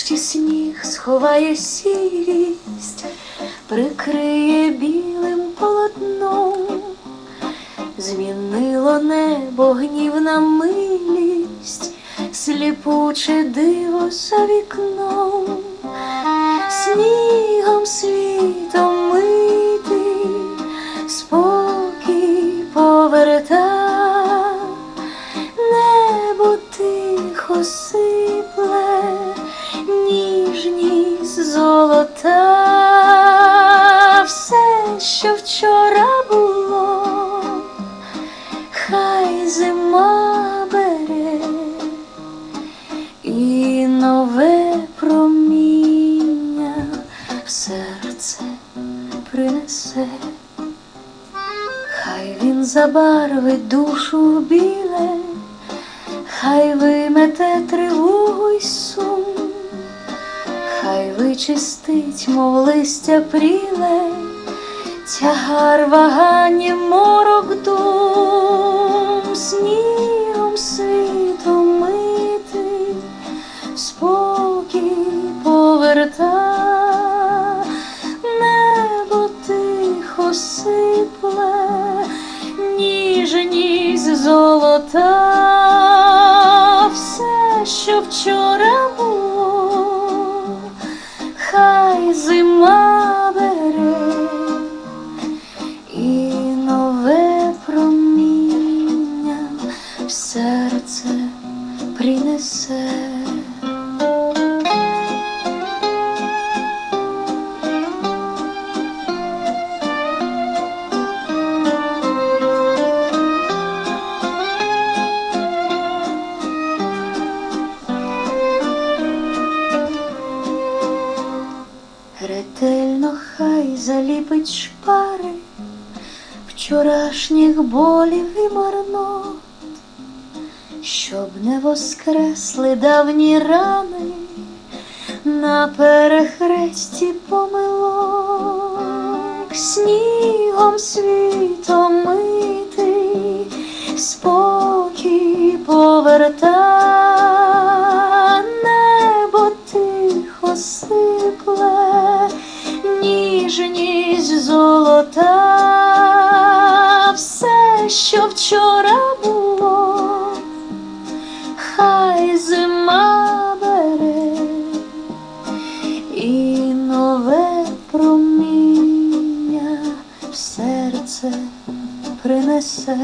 Нарешті сніг сховає сірість, прикриє білим полотном, змінило небо гнів на милість, сліпуче диво за вікном, снігом світом серце принесе. Хай він забарвить душу біле, хай вимете тривогу й сум, хай вичистить, мов листя пріле, тягар вагані морок дум, снігом світом митий, спокій поверта, сипле, ніжність золота, все, що вчора було, хай зима бере і нове проміння в серце принесе. Ретельно хай заліпить шпари вчорашніх болів і марнот, щоб не воскресли давні рани на перехресті помилок, снігом світом митий, спокій поверта, ніжність золота, все, що вчора було, хай зима бере і нове проміння в серце принесе.